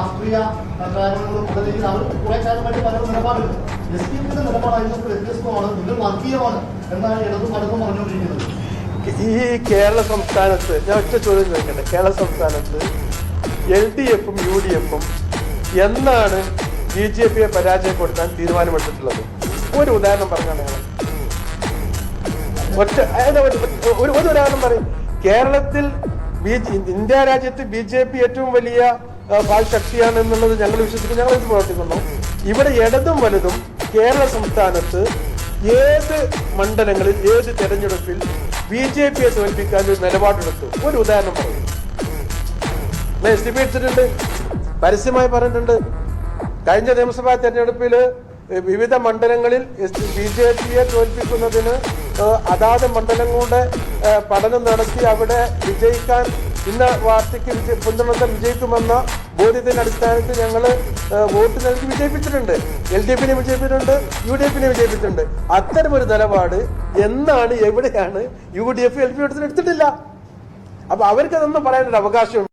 രാഷ്ട്രീയ കാര്യങ്ങളും ഉള്ളതെങ്കിൽ അവർ കുറെ കാലമായിട്ട് പല നിലപാടുണ്ട് എസ് ഡി എഫിന്റെ നിലപാടായിരുന്നു വ്യത്യസ്തമാണ് നിങ്ങൾ വർഗീയമാണ് എന്നാണ് ഇടതും വലതും പറഞ്ഞുകൊണ്ടിരിക്കുന്നത്. ഈ കേരള സംസ്ഥാനത്ത് ഞാൻ ഒറ്റ ചോദ്യം ചോദിക്കട്ടെ? കേരള സംസ്ഥാനത്ത് എൽ ഡി എഫും യു ഡി എഫും എന്നാണ് ബി ജെ പിയെ പരാജയപ്പെടുത്താൻ തീരുമാനമെടുത്തിട്ടുള്ളത്? ഒരു ഉദാഹരണം പറഞ്ഞാണ് ഒറ്റ ഒരു ഉദാഹരണം പറയും. കേരളത്തിൽ ബി ഇന്ത്യ രാജ്യത്ത് ബി ജെ പി ഏറ്റവും വലിയ പാൽ ശക്തിയാണ് എന്നുള്ളത് ഞങ്ങൾ വിശ്വസിക്കുന്നു ഞങ്ങൾ ഇത് പ്രവർത്തിക്കുന്നു. ഇവിടെ ഇടതും വലുതും കേരള സംസ്ഥാനത്ത് ഏത് മണ്ഡലങ്ങളിൽ ഏത് തെരഞ്ഞെടുപ്പിൽ ബി ജെ പിയെ തോൽപ്പിക്കാൻ ഒരു നിലപാടെടുത്തു? ഒരു ഉദാഹരണം പറയും എസ് ഡി പി എടുത്തിട്ടുണ്ട്. പരസ്യമായി പറഞ്ഞിട്ടുണ്ട്. കഴിഞ്ഞ നിയമസഭാ തെരഞ്ഞെടുപ്പിൽ വിവിധ മണ്ഡലങ്ങളിൽ ബി ജെ പിയെ തോൽപ്പിക്കുന്നതിന് അതാത് മണ്ഡലങ്ങളുടെ പഠനം നടത്തി അവിടെ വിജയിക്കാൻ ഇന്ന വാർത്തയ്ക്ക് വിജയ വിജയിക്കുമെന്ന ബോധ്യത്തിന്റെ അടിസ്ഥാനത്തിൽ ഞങ്ങൾ വോട്ട് നൽകി വിജയിപ്പിച്ചിട്ടുണ്ട്. എൽ ഡി എഫിനെ വിജയിപ്പിച്ചിട്ടുണ്ട് യു ഡി എഫിനെ വിജയിപ്പിച്ചിട്ടുണ്ട്. അത്തരമൊരു നിലപാട് എന്നാണ് എവിടെയാണ് U D F L P എടുത്തിട്ടില്ല. അപ്പൊ അവർക്ക് അതൊന്നും പറയാനൊരു അവകാശം